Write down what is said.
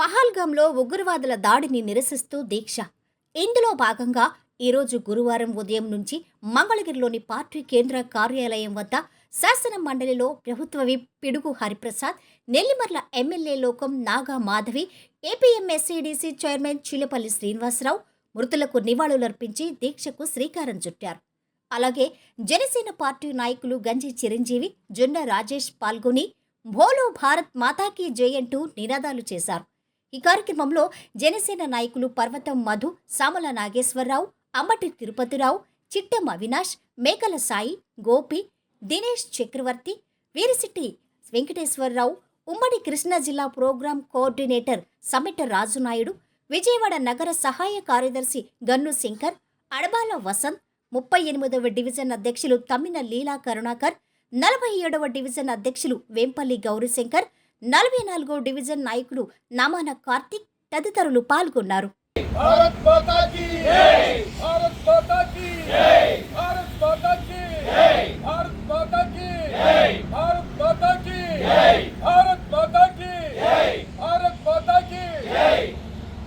పహల్గాంలో ఉగ్రవాదుల దాడిని నిరసిస్తూ దీక్ష. ఇందులో భాగంగా ఈరోజు గురువారం ఉదయం నుంచి మంగళగిరిలోని పార్టీ కేంద్ర కార్యాలయం వద్ద శాసన మండలిలో ప్రభుత్వ విప్ పిడుగు Hariprasad Nellimarla MLA Lokam Naga Madhavi APMSCDC chairman Chilapalli Srinivasarao మృతులకు నివాళులర్పించి దీక్షకు శ్రీకారం చుట్టారు. అలాగే జనసేన పార్టీ నాయకులు గంజి చిరంజీవి జొన్న రాజేష్ పాల్గొని భోలో భారత్ మాతాకి జై అంటూ నినాదాలు చేశారు. ఈ కార్యక్రమంలో జనసేన నాయకులు పర్వతం మధు సామల నాగేశ్వరరావు అంబటి తిరుపతిరావు చిట్టం అవినాష్ మేకల సాయి గోపి దినేష్ చక్రవర్తి వీరిశెట్టి వెంకటేశ్వరరావు ఉమ్మడి కృష్ణా జిల్లా ప్రోగ్రాం కోఆర్డినేటర్ సమిట రాజునాయుడు విజయవాడ నగర సహాయ కార్యదర్శి గన్ను శంకర్ అడబాల వసంత్ ముప్పై ఎనిమిదవ డివిజన్ అధ్యక్షులు తమ్మిన లీలా కరుణాకర్ నలభై ఏడవ డివిజన్ అధ్యక్షులు వేంపల్లి గౌరీశంకర్ నలభై నాలుగో డివిజన్ నాయకుడు నమాన కార్తిక్ తదితరులు పాల్గొన్నారు.